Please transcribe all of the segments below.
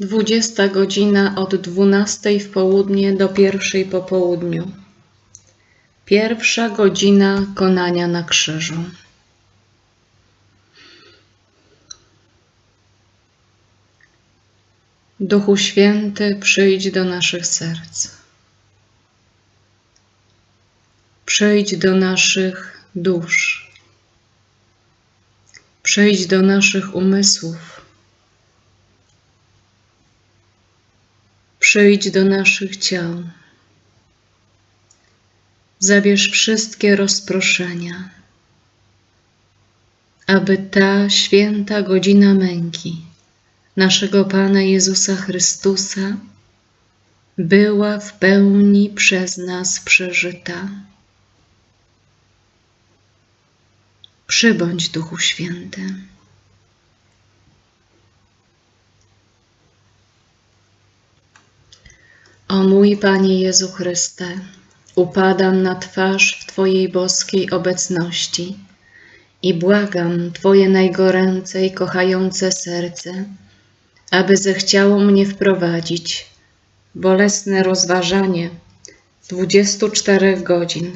Dwudziesta godzina od dwunastej w południe do pierwszej po południu. Pierwsza godzina konania na krzyżu. Duchu Święty, przyjdź do naszych serc. Przyjdź do naszych dusz. Przyjdź do naszych umysłów. Przyjdź do naszych ciał. Zabierz wszystkie rozproszenia, aby ta święta godzina męki naszego Pana Jezusa Chrystusa była w pełni przez nas przeżyta. Przybądź Duchu Święty. O mój Panie Jezu Chryste, upadam na twarz w Twojej boskiej obecności i błagam Twoje najgoręce i kochające serce, aby zechciało mnie wprowadzić bolesne rozważanie 24 godzin,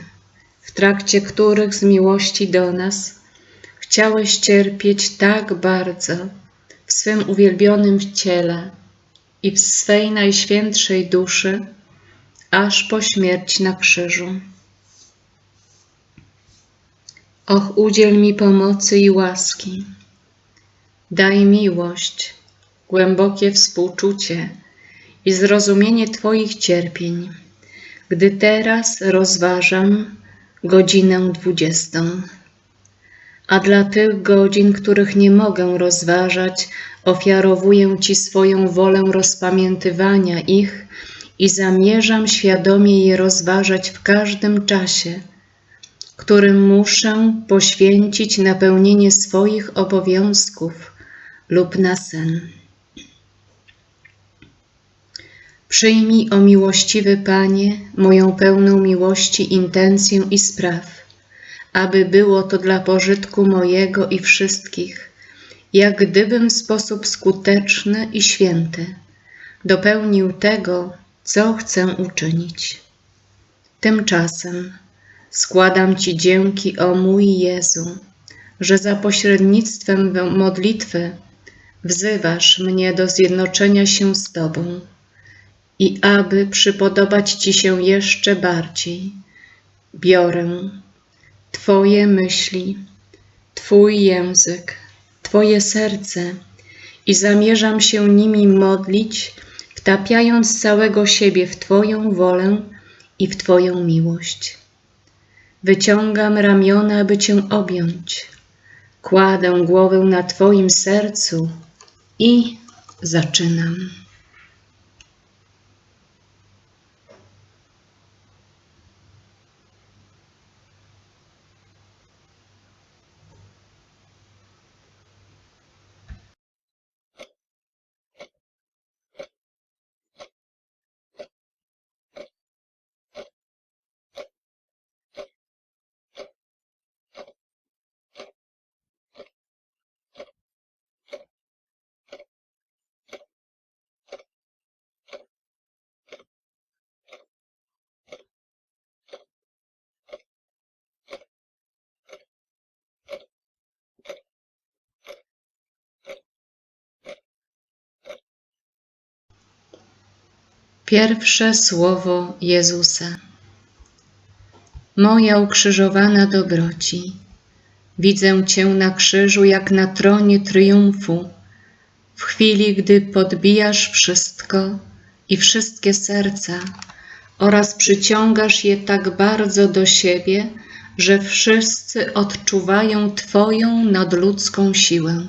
w trakcie których z miłości do nas chciałeś cierpieć tak bardzo w swym uwielbionym ciele i w swej najświętszej duszy, aż po śmierć na krzyżu. Och, udziel mi pomocy i łaski. Daj miłość, głębokie współczucie i zrozumienie Twoich cierpień, gdy teraz rozważam godzinę dwudziestą. A dla tych godzin, których nie mogę rozważać, ofiarowuję Ci swoją wolę rozpamiętywania ich i zamierzam świadomie je rozważać w każdym czasie, którym muszę poświęcić na pełnienie swoich obowiązków lub na sen. Przyjmij, o miłościwy Panie, moją pełną miłości intencję i spraw, aby było to dla pożytku mojego i wszystkich, jak gdybym w sposób skuteczny i święty dopełnił tego, co chcę uczynić. Tymczasem składam Ci dzięki, o mój Jezu, że za pośrednictwem modlitwy wzywasz mnie do zjednoczenia się z Tobą i aby przypodobać Ci się jeszcze bardziej, biorę Twoje myśli, Twój język, Twoje serce i zamierzam się nimi modlić, wtapiając całego siebie w Twoją wolę i w Twoją miłość. Wyciągam ramiona, aby Cię objąć. Kładę głowę na Twoim sercu i zaczynam. Pierwsze słowo Jezusa. Moja ukrzyżowana dobroci, widzę Cię na krzyżu jak na tronie triumfu, w chwili, gdy podbijasz wszystko i wszystkie serca oraz przyciągasz je tak bardzo do siebie, że wszyscy odczuwają Twoją nadludzką siłę.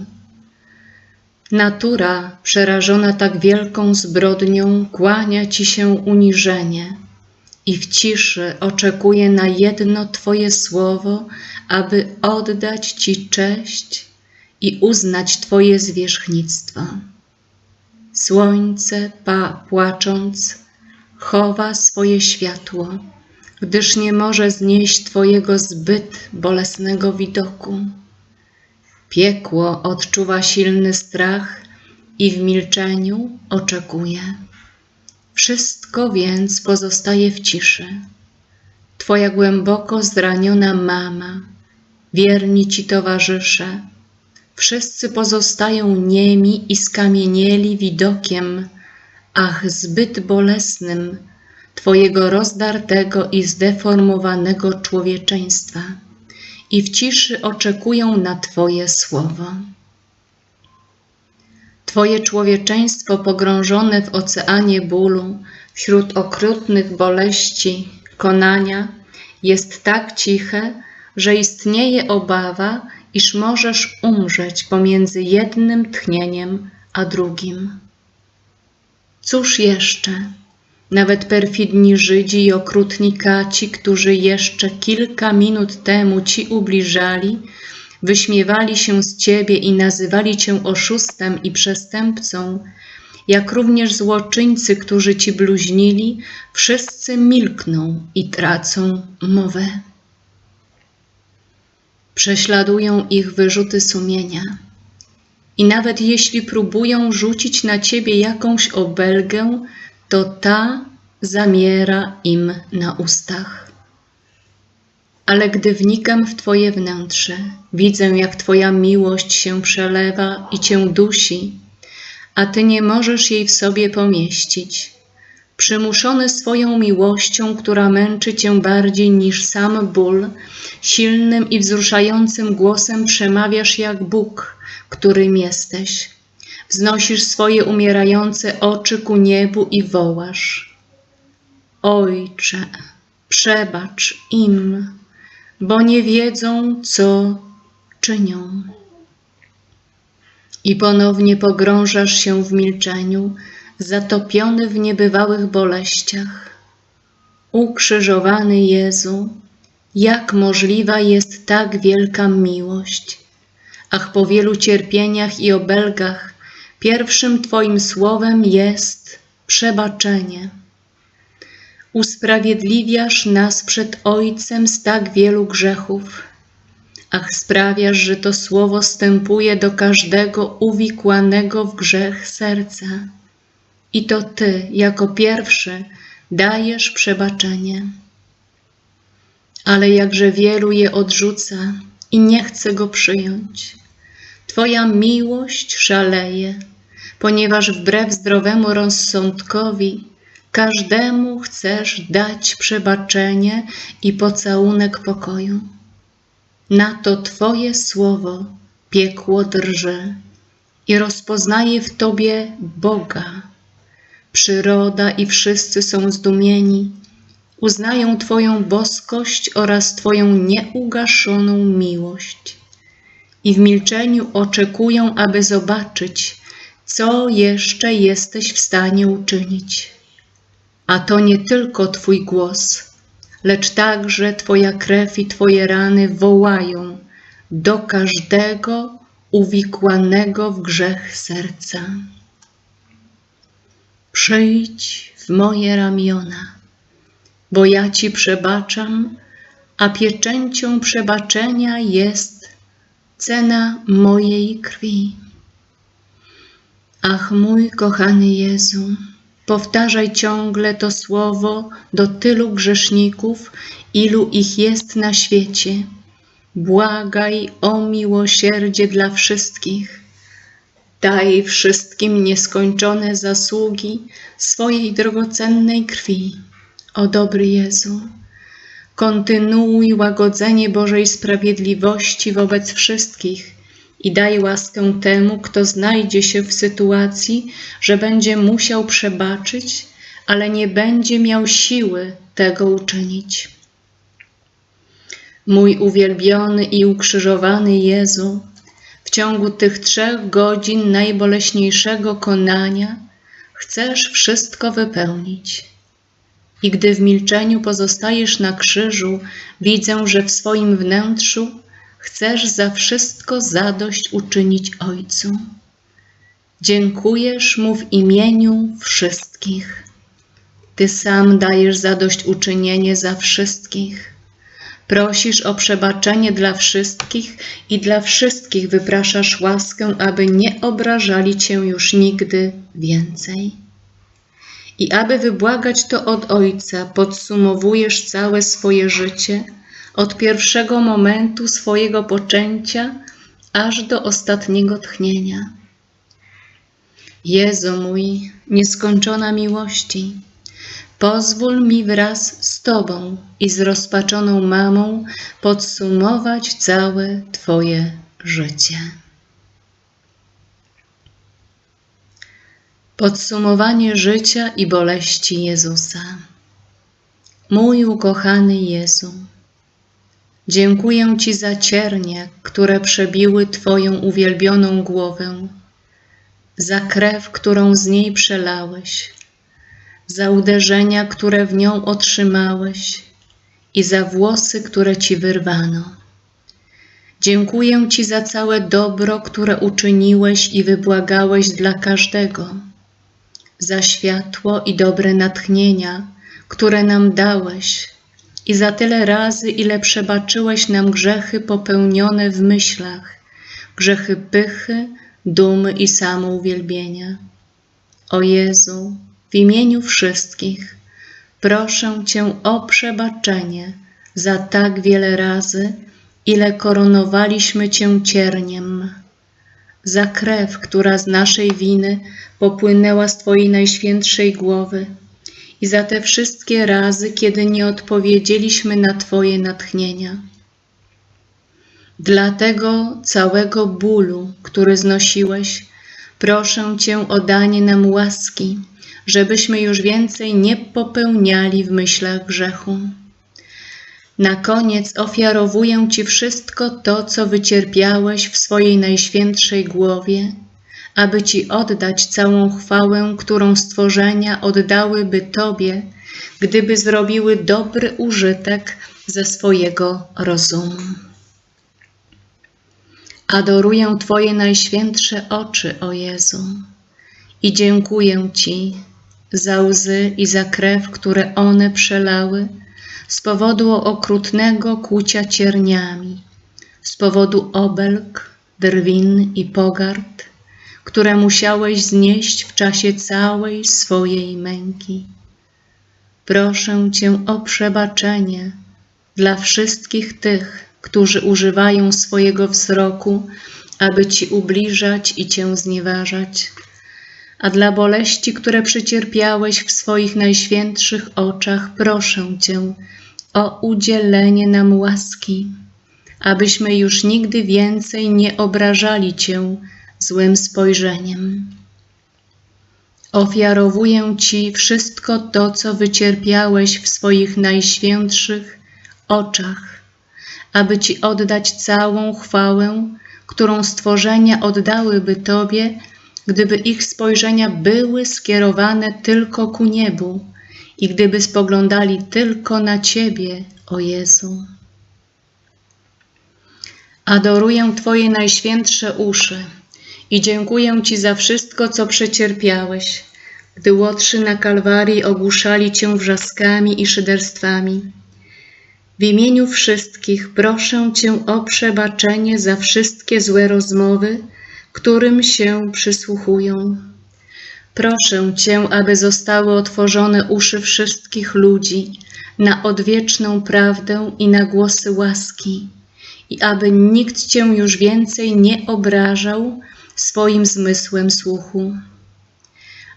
Natura, przerażona tak wielką zbrodnią, kłania ci się uniżenie i w ciszy oczekuje na jedno Twoje słowo, aby oddać Ci cześć i uznać Twoje zwierzchnictwo. Słońce, pa, płacząc, chowa swoje światło, gdyż nie może znieść Twojego zbyt bolesnego widoku. Piekło odczuwa silny strach i w milczeniu oczekuję. Wszystko więc pozostaje w ciszy. Twoja głęboko zraniona mama, wierni ci towarzysze, wszyscy pozostają niemi i skamienieli widokiem, ach, zbyt bolesnym, Twojego rozdartego i zdeformowanego człowieczeństwa i w ciszy oczekują na Twoje słowo. Twoje człowieczeństwo pogrążone w oceanie bólu, wśród okrutnych boleści, konania, jest tak ciche, że istnieje obawa, iż możesz umrzeć pomiędzy jednym tchnieniem a drugim. Cóż jeszcze? Nawet perfidni Żydzi i okrutni kaci, którzy jeszcze kilka minut temu ci ubliżali, wyśmiewali się z ciebie i nazywali cię oszustem i przestępcą, jak również złoczyńcy, którzy ci bluźnili, wszyscy milkną i tracą mowę. Prześladują ich wyrzuty sumienia. I nawet jeśli próbują rzucić na ciebie jakąś obelgę, to ta zamiera im na ustach. Ale gdy wnikam w Twoje wnętrze, widzę, jak Twoja miłość się przelewa i Cię dusi, a Ty nie możesz jej w sobie pomieścić. Przymuszony swoją miłością, która męczy Cię bardziej niż sam ból, silnym i wzruszającym głosem przemawiasz jak Bóg, którym jesteś. Wznosisz swoje umierające oczy ku niebu i wołasz: Ojcze, przebacz im, bo nie wiedzą, co czynią. I ponownie pogrążasz się w milczeniu, zatopiony w niebywałych boleściach. Ukrzyżowany Jezu, jak możliwa jest tak wielka miłość? Ach, po wielu cierpieniach i obelgach, pierwszym Twoim słowem jest przebaczenie. Usprawiedliwiasz nas przed Ojcem z tak wielu grzechów. Ach, sprawiasz, że to słowo stępuje do każdego uwikłanego w grzech serca. I to Ty, jako pierwszy, dajesz przebaczenie. Ale jakże wielu je odrzuca i nie chce go przyjąć. Twoja miłość szaleje, ponieważ wbrew zdrowemu rozsądkowi każdemu chcesz dać przebaczenie i pocałunek pokoju. Na to Twoje słowo piekło drży i rozpoznaje w Tobie Boga. Przyroda i wszyscy są zdumieni, uznają Twoją boskość oraz Twoją nieugaszoną miłość i w milczeniu oczekują, aby zobaczyć, co jeszcze jesteś w stanie uczynić. A to nie tylko Twój głos, lecz także Twoja krew i Twoje rany wołają do każdego uwikłanego w grzech serca. Przyjdź w moje ramiona, bo ja Ci przebaczam, a pieczęcią przebaczenia jest cena mojej krwi. Ach, mój kochany Jezu, powtarzaj ciągle to słowo do tylu grzeszników, ilu ich jest na świecie. Błagaj o miłosierdzie dla wszystkich. Daj wszystkim nieskończone zasługi swojej drogocennej krwi. O dobry Jezu, kontynuuj łagodzenie Bożej sprawiedliwości wobec wszystkich i daj łaskę temu, kto znajdzie się w sytuacji, że będzie musiał przebaczyć, ale nie będzie miał siły tego uczynić. Mój uwielbiony i ukrzyżowany Jezu, w ciągu tych trzech godzin najboleśniejszego konania chcesz wszystko wypełnić. I gdy w milczeniu pozostajesz na krzyżu, widzę, że w swoim wnętrzu chcesz za wszystko zadość uczynić Ojcu. Dziękujesz Mu w imieniu wszystkich. Ty sam dajesz zadośćuczynienie za wszystkich. Prosisz o przebaczenie dla wszystkich i dla wszystkich wypraszasz łaskę, aby nie obrażali Cię już nigdy więcej. I aby wybłagać to od Ojca, podsumowujesz całe swoje życie, od pierwszego momentu swojego poczęcia aż do ostatniego tchnienia. Jezu mój, nieskończona miłości, pozwól mi wraz z Tobą i z rozpaczoną mamą podsumować całe Twoje życie. Podsumowanie życia i boleści Jezusa. Mój ukochany Jezu, dziękuję Ci za ciernie, które przebiły Twoją uwielbioną głowę, za krew, którą z niej przelałeś, za uderzenia, które w nią otrzymałeś i za włosy, które Ci wyrwano. Dziękuję Ci za całe dobro, które uczyniłeś i wybłagałeś dla każdego za światło i dobre natchnienia, które nam dałeś, i za tyle razy, ile przebaczyłeś nam grzechy popełnione w myślach, grzechy pychy, dumy i samouwielbienia. O Jezu, w imieniu wszystkich, proszę Cię o przebaczenie za tak wiele razy, ile koronowaliśmy Cię cierniem za krew, która z naszej winy popłynęła z Twojej najświętszej głowy i za te wszystkie razy, kiedy nie odpowiedzieliśmy na Twoje natchnienia. Dla tego całego bólu, który znosiłeś, proszę Cię o danie nam łaski, żebyśmy już więcej nie popełniali w myślach grzechu. Na koniec ofiarowuję Ci wszystko to, co wycierpiałeś w swojej najświętszej głowie, aby Ci oddać całą chwałę, którą stworzenia oddałyby Tobie, gdyby zrobiły dobry użytek ze swojego rozumu. Adoruję Twoje najświętsze oczy, o Jezu, i dziękuję Ci za łzy i za krew, które one przelały z powodu okrutnego kłucia cierniami, z powodu obelg, drwin i pogard, które musiałeś znieść w czasie całej swojej męki. Proszę Cię o przebaczenie dla wszystkich tych, którzy używają swojego wzroku, aby Ci ubliżać i Cię znieważać, a dla boleści, które przecierpiałeś w swoich najświętszych oczach, proszę Cię o udzielenie nam łaski, abyśmy już nigdy więcej nie obrażali Cię złym spojrzeniem. Ofiarowuję Ci wszystko to, co wycierpiałeś w swoich najświętszych oczach, aby Ci oddać całą chwałę, którą stworzenia oddałyby Tobie, gdyby ich spojrzenia były skierowane tylko ku niebu i gdyby spoglądali tylko na Ciebie, o Jezu. Adoruję Twoje najświętsze uszy i dziękuję Ci za wszystko, co przecierpiałeś, gdy łotrzy na Kalwarii ogłuszali Cię wrzaskami i szyderstwami. W imieniu wszystkich proszę Cię o przebaczenie za wszystkie złe rozmowy, którym się przysłuchują. Proszę Cię, aby zostały otworzone uszy wszystkich ludzi na odwieczną prawdę i na głosy łaski, i aby nikt Cię już więcej nie obrażał swoim zmysłem słuchu.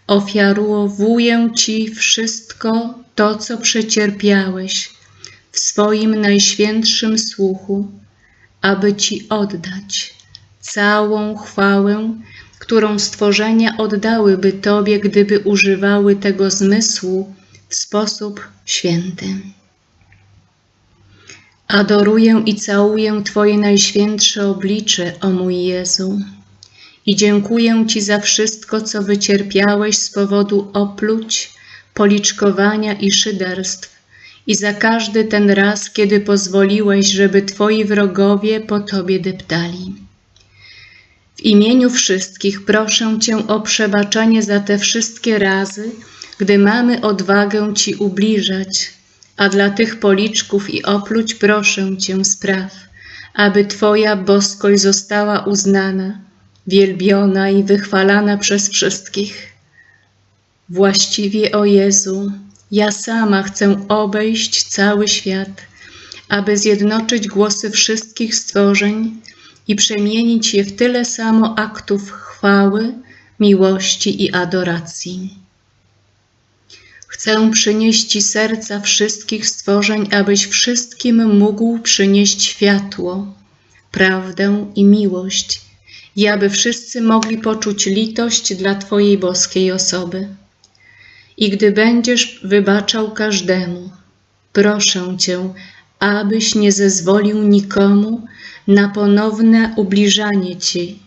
Ofiarowuję Ci wszystko to, co przecierpiałeś w swoim najświętszym słuchu, aby Ci oddać całą chwałę którą stworzenia oddałyby Tobie, gdyby używały tego zmysłu w sposób święty. Adoruję i całuję Twoje najświętsze oblicze, o mój Jezu, i dziękuję Ci za wszystko, co wycierpiałeś z powodu opluć, policzkowania i szyderstw, i za każdy ten raz, kiedy pozwoliłeś, żeby Twoi wrogowie po Tobie deptali. W imieniu wszystkich proszę Cię o przebaczenie za te wszystkie razy, gdy mamy odwagę Ci ubliżać, a dla tych policzków i opluć proszę Cię spraw, aby Twoja boskość została uznana, wielbiona i wychwalana przez wszystkich. Właściwie, o Jezu, ja sama chcę obejść cały świat, aby zjednoczyć głosy wszystkich stworzeń i przemienić je w tyle samo aktów chwały, miłości i adoracji. Chcę przynieść Ci serca wszystkich stworzeń, abyś wszystkim mógł przynieść światło, prawdę i miłość, i aby wszyscy mogli poczuć litość dla Twojej boskiej osoby. I gdy będziesz wybaczał każdemu, proszę Cię, abyś nie zezwolił nikomu na ponowne ubliżanie Ci,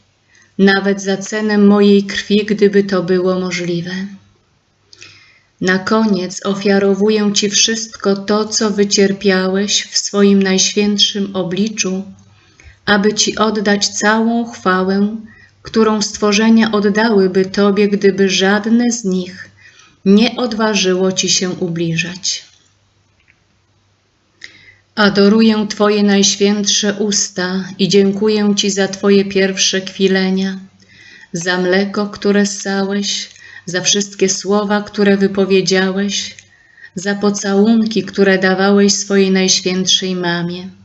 nawet za cenę mojej krwi, gdyby to było możliwe. Na koniec ofiarowuję Ci wszystko to, co wycierpiałeś w swoim najświętszym obliczu, aby Ci oddać całą chwałę, którą stworzenia oddałyby Tobie, gdyby żadne z nich nie odważyło Ci się ubliżać. Adoruję Twoje najświętsze usta i dziękuję Ci za Twoje pierwsze kwilenia, za mleko, które ssałeś, za wszystkie słowa, które wypowiedziałeś, za pocałunki, które dawałeś swojej najświętszej mamie,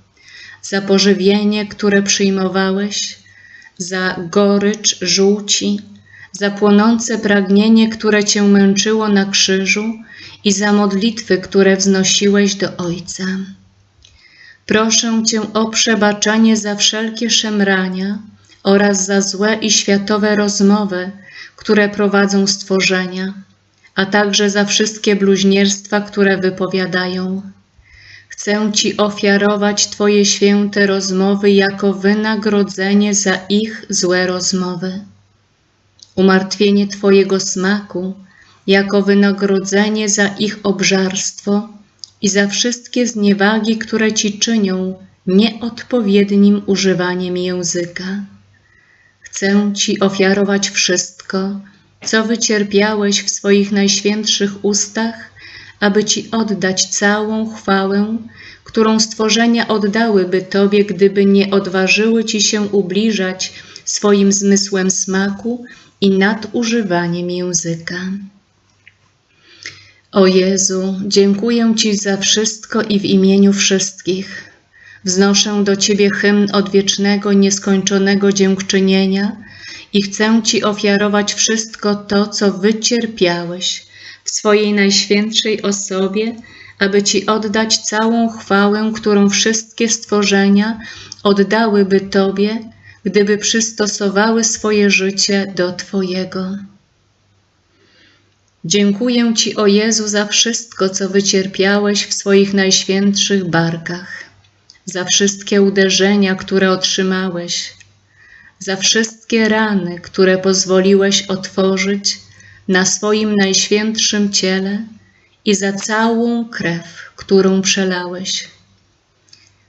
za pożywienie, które przyjmowałeś, za gorycz żółci, za płonące pragnienie, które Cię męczyło na krzyżu i za modlitwy, które wznosiłeś do Ojca. Proszę Cię o przebaczenie za wszelkie szemrania oraz za złe i światowe rozmowy, które prowadzą stworzenia, a także za wszystkie bluźnierstwa, które wypowiadają. Chcę Ci ofiarować Twoje święte rozmowy jako wynagrodzenie za ich złe rozmowy. Umartwienie Twojego smaku jako wynagrodzenie za ich obżarstwo i za wszystkie zniewagi, które Ci czynią nieodpowiednim używaniem języka. Chcę Ci ofiarować wszystko, co wycierpiałeś w swoich najświętszych ustach, aby Ci oddać całą chwałę, którą stworzenia oddałyby Tobie, gdyby nie odważyły Ci się ubliżać swoim zmysłem smaku i nadużywaniem języka. O Jezu, dziękuję Ci za wszystko i w imieniu wszystkich Wznoszę do Ciebie hymn odwiecznego, nieskończonego dziękczynienia i chcę Ci ofiarować wszystko to, co wycierpiałeś w swojej najświętszej osobie, aby Ci oddać całą chwałę, którą wszystkie stworzenia oddałyby Tobie, gdyby przystosowały swoje życie do Twojego. Dziękuję Ci, o Jezu, za wszystko, co wycierpiałeś w swoich najświętszych barkach za wszystkie uderzenia, które otrzymałeś, za wszystkie rany, które pozwoliłeś otworzyć na swoim najświętszym ciele i za całą krew, którą przelałeś.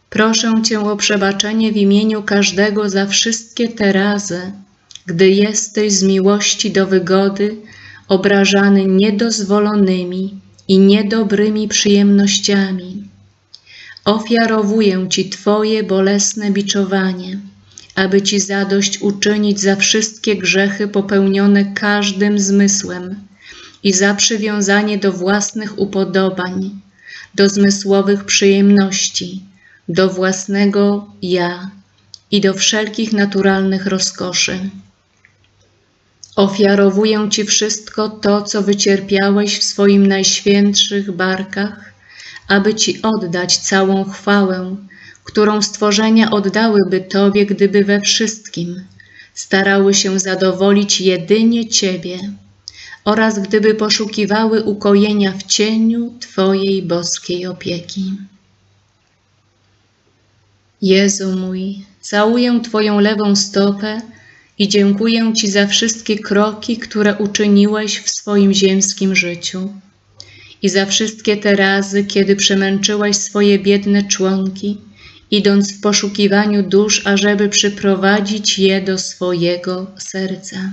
Proszę Cię o przebaczenie w imieniu każdego za wszystkie te razy, gdy jesteś z miłości do wygody obrażany niedozwolonymi i niedobrymi przyjemnościami Ofiarowuję Ci Twoje bolesne biczowanie, aby Ci zadość uczynić za wszystkie grzechy popełnione każdym zmysłem i za przywiązanie do własnych upodobań, do zmysłowych przyjemności, do własnego ja i do wszelkich naturalnych rozkoszy. Ofiarowuję Ci wszystko to, co wycierpiałeś w swoim najświętszych barkach aby Ci oddać całą chwałę, którą stworzenia oddałyby Tobie, gdyby we wszystkim starały się zadowolić jedynie Ciebie oraz gdyby poszukiwały ukojenia w cieniu Twojej boskiej opieki. Jezu mój, całuję Twoją lewą stopę i dziękuję Ci za wszystkie kroki, które uczyniłeś w swoim ziemskim życiu i za wszystkie te razy, kiedy przemęczyłaś swoje biedne członki, idąc w poszukiwaniu dusz, ażeby przyprowadzić je do swojego serca.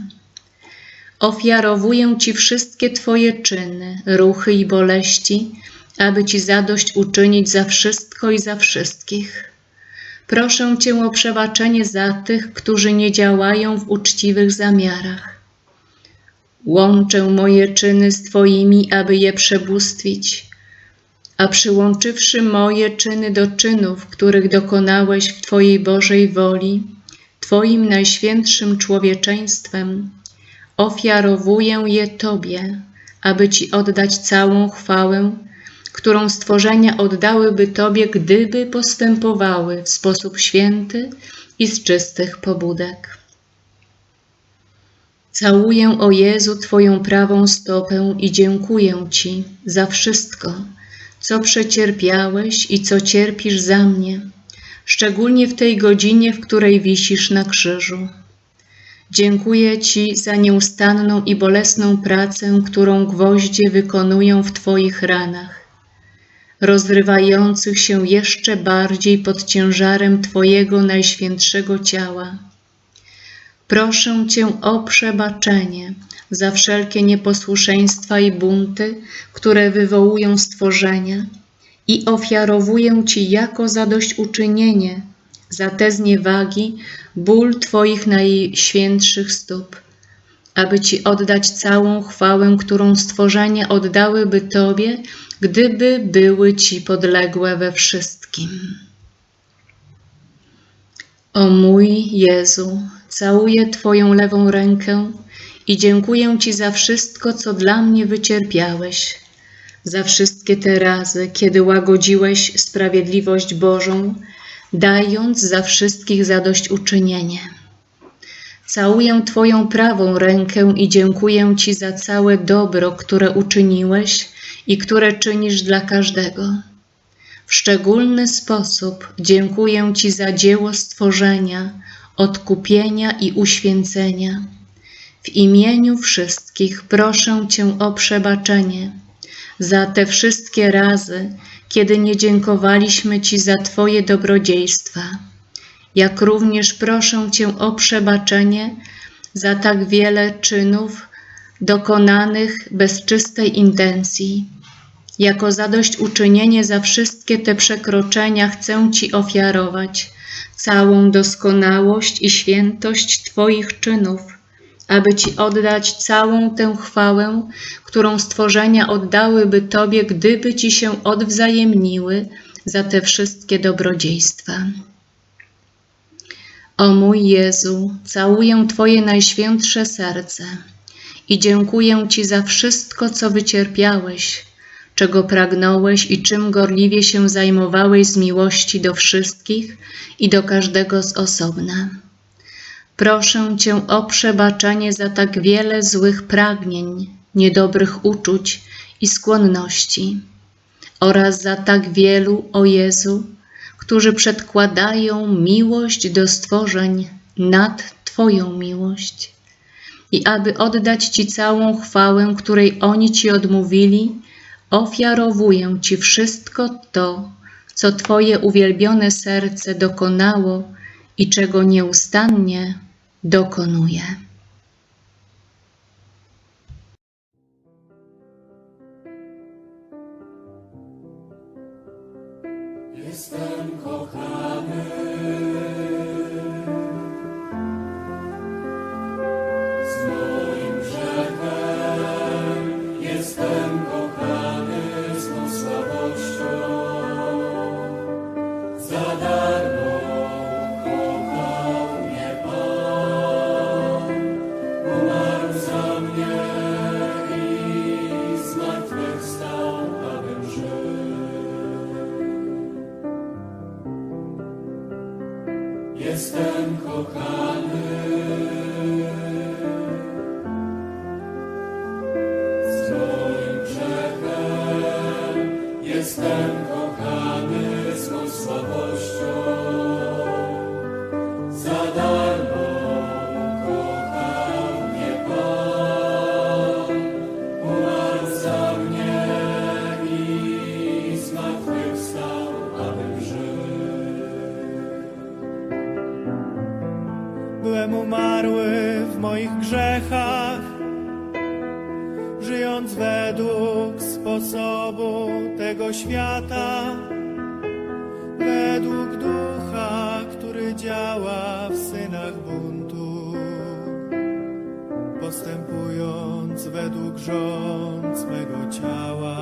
Ofiarowuję Ci wszystkie Twoje czyny, ruchy i boleści, aby Ci zadość uczynić za wszystko i za wszystkich. Proszę Cię o przebaczenie za tych, którzy nie działają w uczciwych zamiarach. Łączę moje czyny z Twoimi, aby je przebóstwić, a przyłączywszy moje czyny do czynów, których dokonałeś w Twojej Bożej woli, Twoim najświętszym człowieczeństwem, ofiarowuję je Tobie, aby Ci oddać całą chwałę, którą stworzenia oddałyby Tobie, gdyby postępowały w sposób święty i z czystych pobudek. Całuję o Jezu Twoją prawą stopę i dziękuję Ci za wszystko, co przecierpiałeś i co cierpisz za mnie, szczególnie w tej godzinie, w której wisisz na krzyżu. Dziękuję Ci za nieustanną i bolesną pracę, którą gwoździe wykonują w Twoich ranach, rozrywających się jeszcze bardziej pod ciężarem Twojego najświętszego ciała. Proszę Cię o przebaczenie za wszelkie nieposłuszeństwa i bunty, które wywołują stworzenia, i ofiarowuję Ci jako zadośćuczynienie za te zniewagi, ból Twoich najświętszych stóp, aby Ci oddać całą chwałę, którą stworzenia oddałyby Tobie, gdyby były Ci podległe we wszystkim. O mój Jezu, całuję Twoją lewą rękę i dziękuję Ci za wszystko, co dla mnie wycierpiałeś, za wszystkie te razy, kiedy łagodziłeś sprawiedliwość Bożą, dając za wszystkich zadośćuczynienie. Całuję Twoją prawą rękę i dziękuję Ci za całe dobro, które uczyniłeś i które czynisz dla każdego. W szczególny sposób dziękuję Ci za dzieło stworzenia, odkupienia i uświęcenia. W imieniu wszystkich proszę Cię o przebaczenie za te wszystkie razy, kiedy nie dziękowaliśmy Ci za Twoje dobrodziejstwa, jak również proszę Cię o przebaczenie za tak wiele czynów dokonanych bez czystej intencji. Jako zadośćuczynienie za wszystkie te przekroczenia chcę Ci ofiarować całą doskonałość i świętość Twoich czynów, aby Ci oddać całą tę chwałę, którą stworzenia oddałyby Tobie, gdyby Ci się odwzajemniły za te wszystkie dobrodziejstwa. O mój Jezu, całuję Twoje najświętsze serce i dziękuję Ci za wszystko, co wycierpiałeś, czego pragnąłeś i czym gorliwie się zajmowałeś z miłości do wszystkich i do każdego z osobna. Proszę Cię o przebaczenie za tak wiele złych pragnień, niedobrych uczuć i skłonności oraz za tak wielu, o Jezu, którzy przedkładają miłość do stworzeń nad Twoją miłość. I aby oddać Ci całą chwałę, której oni Ci odmówili, ofiarowuję Ci wszystko to, co Twoje uwielbione serce dokonało i czego nieustannie dokonuje. Żyjąc według sposobu tego świata, według ducha, który działa w synach buntu, postępując według rząd mego ciała.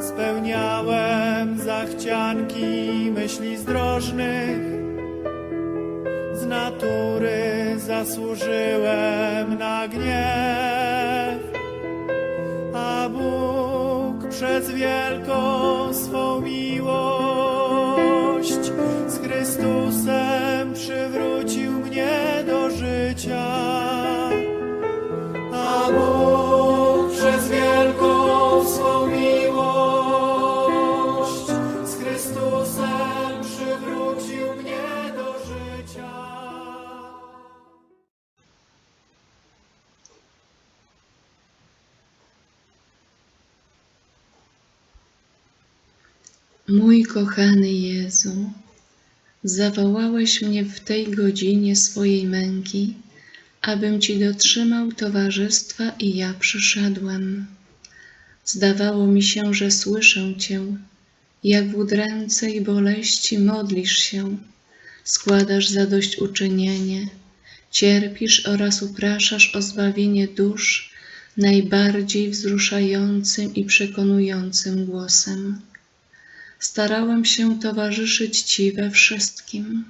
Spełniałem zachcianki myśli zdrożnych, z natury zasłużyłem na gniew, przez wielką swą miłość z Chrystusem Mój kochany Jezu, zawołałeś mnie w tej godzinie swojej męki, abym Ci dotrzymał towarzystwa i ja przyszedłem. Zdawało mi się, że słyszę Cię, jak w udręce i boleści modlisz się, składasz zadośćuczynienie, cierpisz oraz upraszasz o zbawienie dusz najbardziej wzruszającym i przekonującym głosem. Starałem się towarzyszyć Ci we wszystkim,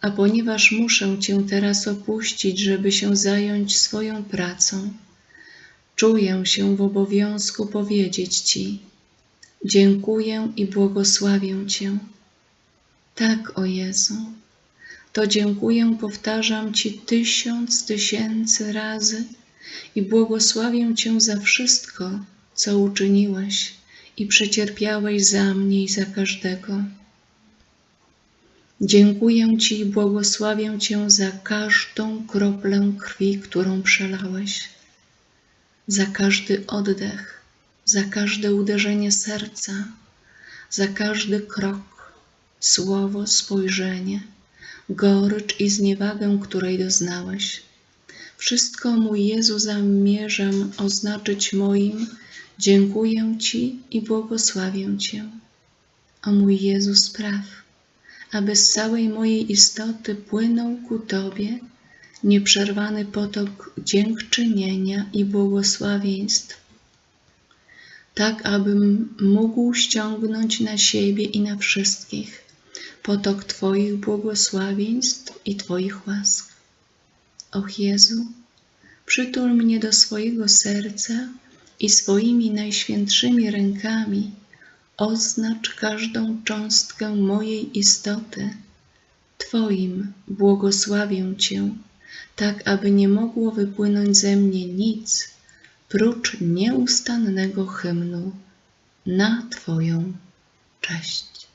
a ponieważ muszę Cię teraz opuścić, żeby się zająć swoją pracą, czuję się w obowiązku powiedzieć Ci: Dziękuję i błogosławię Cię. Tak, o Jezu, to dziękuję powtarzam Ci tysiąc tysięcy razy i błogosławię Cię za wszystko, co uczyniłeś i przecierpiałeś za mnie i za każdego. Dziękuję Ci i błogosławię Cię za każdą kroplę krwi, którą przelałeś, za każdy oddech, za każde uderzenie serca, za każdy krok, słowo, spojrzenie, gorycz i zniewagę, której doznałeś. Wszystko, mój Jezu, zamierzam oznaczyć moim Dziękuję Ci i błogosławię Cię. O mój Jezu, spraw, aby z całej mojej istoty płynął ku Tobie nieprzerwany potok dziękczynienia i błogosławieństw, tak abym mógł ściągnąć na siebie i na wszystkich potok Twoich błogosławieństw i Twoich łask. Och Jezu, przytul mnie do swojego serca i swoimi najświętszymi rękami oznacz każdą cząstkę mojej istoty. Twoim błogosławię Cię, tak aby nie mogło wypłynąć ze mnie nic, prócz nieustannego hymnu na Twoją cześć.